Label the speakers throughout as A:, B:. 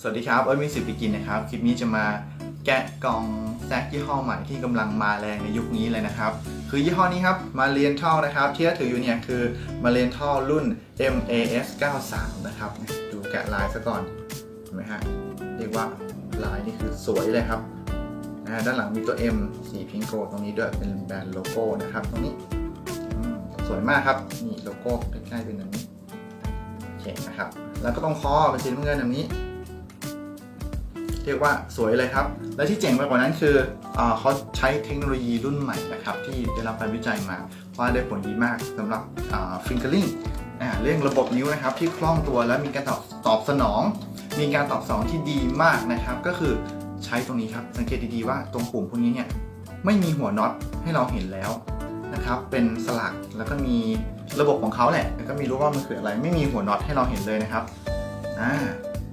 A: สวัสดีครับเอิร์ธมิสิบไปกินนะครับ คลิปนี้จะมาแกะกล่องแซกยี่ห้อใหม่ที่กำลังมาแรงในยุคนี้เลยนะครับ คือยี่ห้อนี้ครับมาเรียนท่อนะครับที่ถืออยู่เนี่ยคือมาเรียนท่อรุ่น MAS 93นะครับดูแกะลายซะก่อนเห็นไหมฮะเรียกว่าลายนี่คือสวยเลยครับนะฮะด้านหลังมีตัว M สีพิงโกตรงนี้ด้วยเป็นแบรนด์โลโก้นะครับ ตรงนี้สวยมากครับนี่โลโก้ใกล้ๆเป็นแบบนี้โอเคนะครับแล้วก็ตรงคอเป็นสีน้ำเงินแบบนี้ เรียกว่าสวยเลยครับ และที่เจ๋งไปกว่านั้นคืออเขาใช้เทคโนโลยีรุ่นใหม่นะครับที่ได้รับการวิจัยมาว่าได้ผลดีมากสำหรับฟิงเกอร์ลิงเรื่องระบบนิ้วนะครับที่คล่องตัวและมีการตอบตอบสนอง มีการตอบสนองที่ดีมากนะครับ ก็คือใช้ตรงนี้ครับสังเกตดีๆว่าตรงปุ่มพวกนี้เนี่ยไม่มีหัวน็อตให้เราเห็นแล้วนะครับเป็นสลักแล้วก็มีระบบของเขาแหละแล้วก็มีรู้ว่ามันคืออะไร ไม่มีหัวน็อตให้เราเห็นเลยนะครับอ่า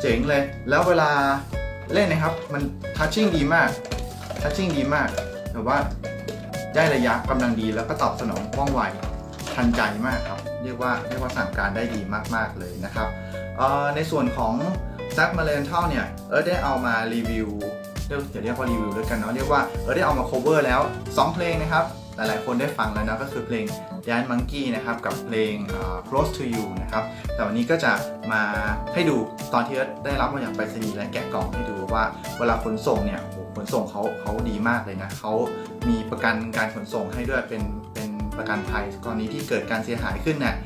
A: เจ๋งเลยแล้วเวลา เล่นนะครับ มันทัชชิ่งดีมากทัชชิ่งดีมากแต่ว่าได้ระยะกำลังดีแล้วก็ตอบสนองว่องไวทันใจมากครับ เรียกว่าเรียกว่าสั่งการได้ดีมาก ๆ เลยนะครับในส่วนของซักมาเลนเท่าเนี่ย เออได้เอามารีวิวเรียกอย่าเรียกว่ารีวิวด้วยกันเนาะเรียกว่าเออได้เอามา cover แล้ว 2 เพลงนะครับ หลายๆคนได้ฟังแล้วนะก็คือเพลง Dance Monkey นะครับกับเพลง Close to You นะครับแต่วันนี้ก็จะมาให้ดูตอนที่เอิร์ธได้รับมาอย่างไปรษณีย์และแกะกล่องให้ดูว่าเวลาขนส่งเนี่ยโหขนส่งเขาเขาดีมากเลยนะเขามีประกันการขนส่งให้ด้วยเป็นเป็นประกันภัยกรณีที่เกิดการเสียหายขึ้นเนี่ย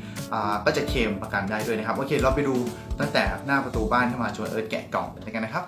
A: ก็จะเคลมประกันได้ด้วยนะครับโอเคเราไปดูตั้งแต่หน้าประตูบ้านเข้ามาชวนเอิร์ธแกะกล่องเลยกันนะครับ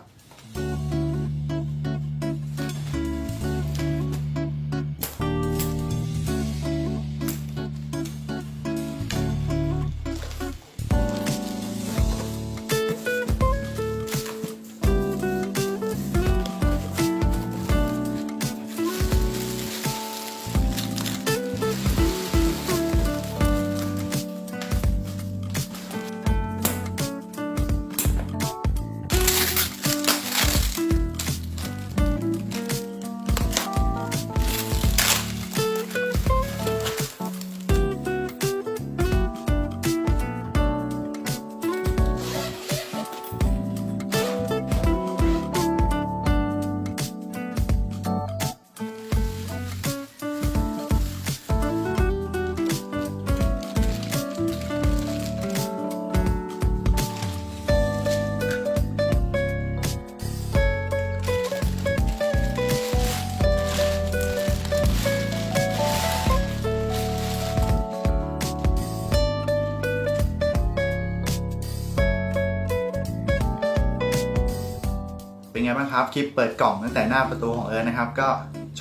A: นไงบ้างครับคลิปเปิดกล่องตั้งแต่หน้าประตูของเอิร์ธนะครับก็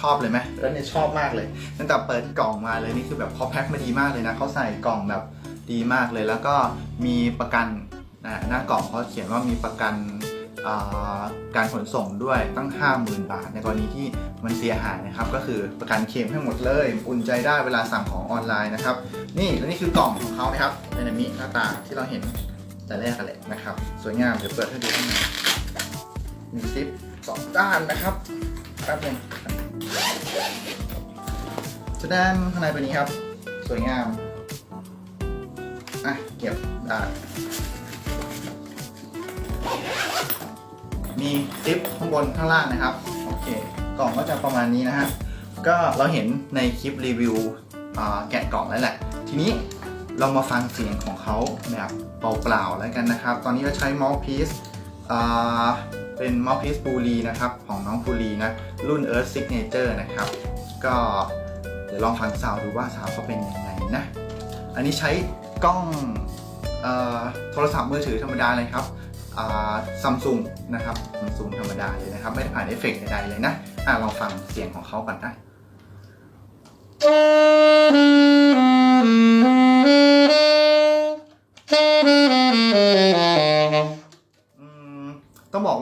A: ชอบเลยไหมเอิร์ธเนี่ยชอบมากเลยตั้งแต่เปิดกล่องมาเลยนี่คือแบบเขาแพ็คมาดีมากเลยนะเขาใส่กล่องแบบดีมากเลยแล้วก็มีประกันนะหน้ากล่องเขาเขียนว่ามีประกันอ่าการขนส่งด้วยตั้ง 50,000 บาท ในกรณีที่มันเสียหายนะครับ ก็คือประกันเคลมให้หมดเลยอุ่นใจได้เวลาสั่งของออนไลน์นะครับ นี่และนี่คือกล่องของเขานะครับเป็นแบบนี้หน้าตาที่เราเห็นแต่แรกกันแหละนะครับ สวยงามเดี๋ยวเปิดให้ดูข้างใน มีซิปสองด้านนะครับแป๊บนึงจะด้านข้างในเป็นนี้ครับ สวยงาม อะ เก็บได้มีซิปข้างบนข้างล่างนะครับ โอเค กล่องก็จะประมาณนี้นะฮะ ก็เราเห็นในคลิปรีวิวแกะกล่องแล้วแหละ ทีนี้เรามาฟังเสียงของเขาแบบเปล่าๆแล้วกันนะครับ ตอนนี้เราใช้มอลพีซ เป็นมอลพิสปูรีนะครับ ของน้องปูรีนะ รุ่น Earth Signature นะครับ ก็เดี๋ยวลองฟังซาวดูว่าซาวด์เขาเป็นยังไงนะ อันนี้ใช้กล้องโทรศัพท์มือถือธรรมดาเลยครับซัมซุงนะครับซัมซุงธรรมดาเลยนะครับ ไม่ได้ผ่านเอฟเฟกต์ใดๆเลยนะอะลองฟังเสียงของเขาก่อนนะ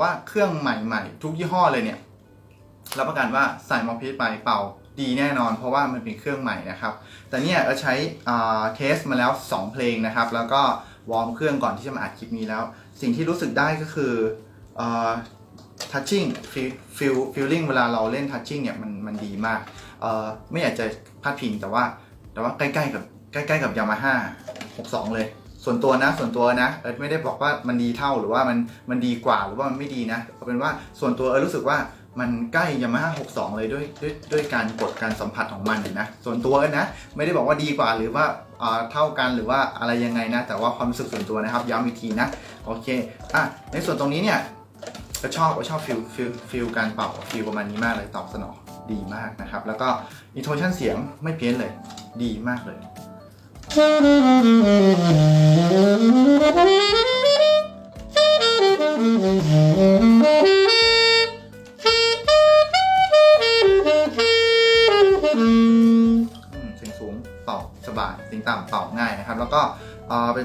A: ว่าเครื่องใหม่ๆ ทุกยี่ห้อเลยเนี่ยรับประกันว่าใส่มอพีไปเป่าดีแน่นอน เพราะว่ามันเป็นเครื่องใหม่นะครับ แต่เนี่ยเราใช้เทสมาแล้ว 2 เพลงนะครับ แล้วก็วอร์มเครื่องก่อนที่จะมาอัดคลิปนี้แล้ว สิ่งที่รู้สึกได้ก็คือทัชชิ่งฟิลฟิลลิ่งเวลาเราเล่นทัชชิ่งเนี่ยมันมันดีมาก ไม่อยากจะพลาดพิงแต่ว่าแต่ว่าใกล้ๆกับใกล้ๆกับยามาฮ่า62 เลย ส่วนตัวนะ ส่วนตัวนะเอิร์ธไม่ได้บอกว่ามันดีเท่าหรือว่ามันมันดีกว่าหรือว่ามันไม่ดีนะเอาเป็นว่าส่วนตัวเอิร์ธรู้สึกว่ามันใกล้ยามาฮ่า62 เลยด้วยด้วยด้วยการกดการสัมผัสของมันนะ ส่วนตัวนะ ไม่ได้บอกว่าดีกว่าหรือว่าอ่าเท่ากันหรือว่าอะไรยังไงนะ แต่ว่าความรู้สึกส่วนตัวนะครับย้ำอีกทีนะ โอเคอะในส่วนตรงนี้เนี่ยก็ชอบก็ชอบฟิลฟิลฟิลการเป่าฟิลประมาณนี้มากเลยตอบสนองดีมากนะครับ แล้วก็อินโทนชันเสียงไม่เพี้ยนเลย ดีมากเลย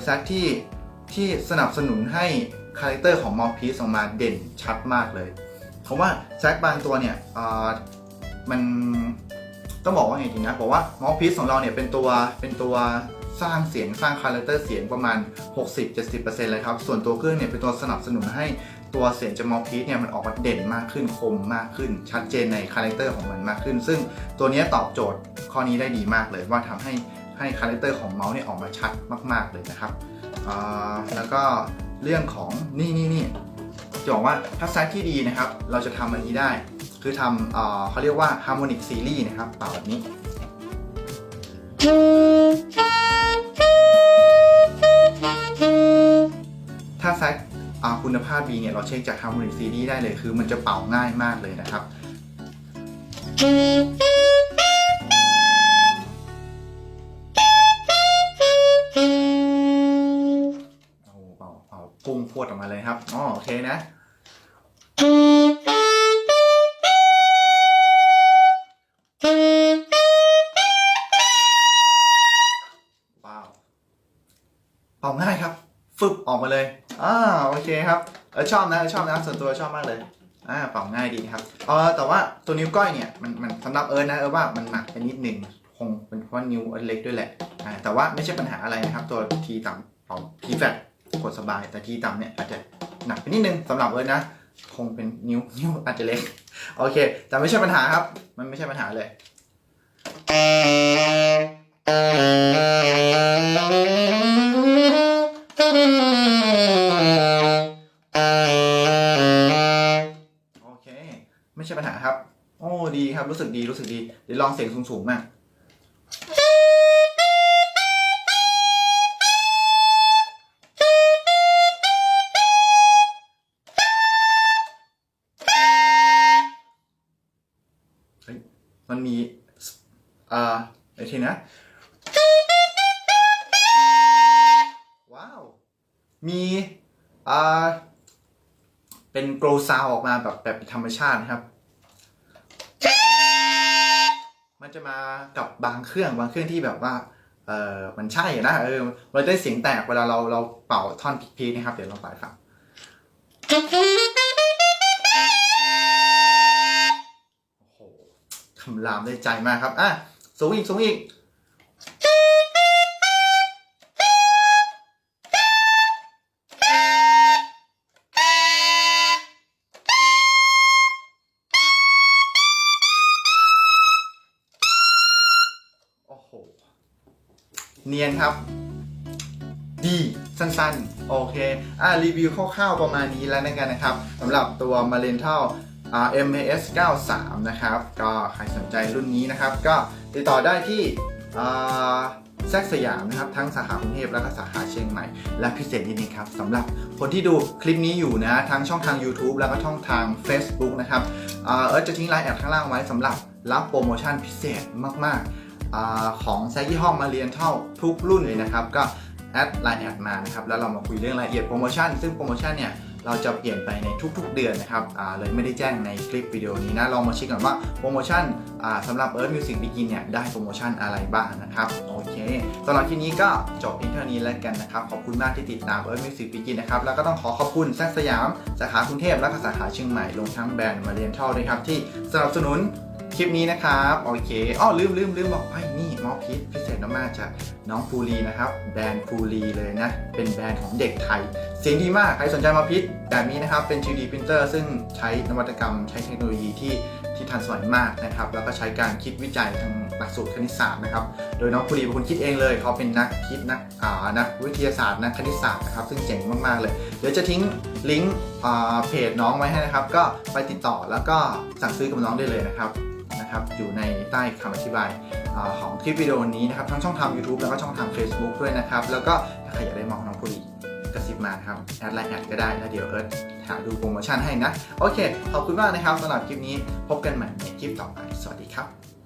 A: ซกที่ที่สนับสนุนให้คาแรคเตอร์ของมอลพีซออกมาเด่นชัดมากเลย เพราะว่าแซกบางตัวเนี่ยเอ่อมันต้องบอกว่าไงจริงนะบอกว่ามอลพีซของเราเนี่ยเป็นตัวเป็นตัวสร้างเสียงสร้างคาแรคเตอร์เสียงประมาณ 60-70%เลยครับ ส่วนตัวเครื่องเนี่ยเป็นตัวสนับสนุนให้ตัวเสียงจากมอลพีซเนี่ยมันออกมาเด่นมากขึ้นคมมากขึ้น ชัดเจนในคาแรคเตอร์ของมันมากขึ้น ซึ่งตัวนี้ตอบโจทย์ข้อนี้ได้ดีมากเลยว่าทำให้ ให้คาแรคเตอร์ของเมาส์เนี่ยออกมาชัดมาก ๆเลยนะครับแล้วก็เรื่องของนี่นี่นี่จะบอกว่าถ้าแซกที่ดีนะครับ เราจะทำอันนี้ได้ คือทำเขาเรียกว่า harmonic series นะครับเป่าแบบนี้ถ้าแซกอ่าคุณภาพดีเนี่ยเราเช็คจาก harmonic series ได้เลยคือมันจะเป่าง่ายมากเลยนะครับ วดออกมาเลยครับอ๋อโอเคนะ ว้าวเป่าง่ายครับ ฟึบออกมาเลยอ่าโอเคครับเออชอบนะชอบนะส่วนตัวชอบมากเลยอ่าเป่าง่ายดีครับเออแต่ว่าตัวนิ้วก้อยเนี่ยมันมันสำหรับเอิร์ธนะเออว่ามันหนักไปนิดนึงคงเป็นเพราะนิ้วเอิร์ธเล็กด้วยแหละอ่าแต่ว่าไม่ใช่ปัญหาอะไรนะครับ ตัวทีต่ำเป่าทีแฟต กดสบาย แต่ทีต่ำเนี่ยอาจจะหนักไปนิดนึงสำหรับเอิร์ธนะ คงเป็นนิ้วนิ้วอาจจะเล็ก โอเค แต่ไม่ใช่ปัญหาครับ มันไม่ใช่ปัญหาเลยโอเค ไม่ใช่ปัญหาครับ โอ้ดีครับรู้สึกดีรู้สึกดีเดี๋ยวลองเสียงสูงๆมาก มันมีอ่าไอ้ทีนะ ว้าว มีอ่าเป็นโกลซาวออกมาแบบแบบธรรมชาตินะครับ มันจะมากับบางเครื่องบางเครื่องที่แบบว่าเออมันใช่นะเออเราได้เสียงแตกเวลาเราเราเป่าท่อนพีคนะครับ เดี๋ยวลองไปฟัง คำรามได้ใจมากครับ อะ สูงอีก สูงอีก โอ้โห เนียนครับ ดี สั้นๆ โอเค อ่ารีวิวคร่าวๆประมาณนี้แล้วนกันนะครับสำหรับตัว m a r e n t a l อ่า MAS 93 นะครับ ก็ใครสนใจรุ่นนี้นะครับ ก็ติดต่อได้ที่แซกสยามนะครับ ทั้งสาขากรุงเทพและก็สาขาเชียงใหม่ และพิเศษนิดนึงครับสำหรับคนที่ดูคลิปนี้อยู่นะ ทั้งช่องทาง YouTube แล้วก็ช่องทาง Facebook นะครับเอิร์ธจะทิ้งไลน์แอดข้างล่างไว้สำหรับรับโปรโมชั่นพิเศษมากๆอของแซกยี่ห้อมาเรียนเท่าทุกรุ่นเลยนะครับ ก็แอดไลน์แอดมานะครับ แล้วเรามาคุยเรื่องรายละเอียดโปรโมชั่น ซึ่งโปรโมชั่นเนี่ย เราจะเปลี่ยนไปในทุกๆเดือนนะครับเลยไม่ได้แจ้งในคลิปวิดีโอนี้นะลองมาเช็คกันว่าโปรโมชั่นสำหรับ Earth Music Begin เนี่ยได้โปรโมชั่นอะไรบ้างนะครับโอเคสำหรับคลิปนี้ก็จบเพียงเท่านี้แล้วกันนะครับ ขอบคุณมากที่ติดตาม Earth Music Begin นะครับแล้วก็ต้องขอขอบคุณแซกสยามสาขากรุงเทพและก็สาขาเชียงใหม่รวมทั้งแบรนด์มาเรียนเท่าด้วยครับที่สนับสนุนคลิปนี้นะครับโอเคอ้อลืมลืมลืมบอกไปนี่ มอพิษพิเศษมากๆจากน้องฟูรีนะครับ แบรนด์ฟูรีเลยนะ เป็นแบรนด์ของเด็กไทย เสียงดีมาก ใครสนใจมาพิษแบบนี้นะครับ เป็น 3D printer ซึ่งใช้นวัตกรรม ใช้เทคโนโลยีที่ที่ทันสมัยมากนะครับ แล้วก็ใช้การคิดวิจัยทางหลักสูตรคณิตศาสตร์นะครับ โดยน้องภูรีเป็นคนคิดเองเลย เขาเป็นนักคิดนักอ่านักวิทยาศาสตร์นักคณิตศาสตร์นะครับ ซึ่งเจ๋งมากๆเลย เดี๋ยวจะทิ้งลิงก์เพจน้องไว้ให้นะครับ ก็ไปติดต่อแล้วก็สั่งซื้อกับน้องได้เลยนะครับ นะครับอยู่ในใต้คำอธิบายอของคลิปวิดีโอนี้นะครับทั้งช่องทาง YouTube แล้วก็ช่องทาง Facebook ด้วยนะครับ แล้วก็ถ้าใครอยากได้มองน้องปุรีกระซิบมาครับแอดไลน์แอดก็ได้แล้วเดี๋ยวเอิร์ธหาดูโปรโมชั่นให้นะ โอเค ขอบคุณมากนะครับสำหรับคลิปนี้พบกันใหม่ในคลิปต่อไป สวัสดีครับ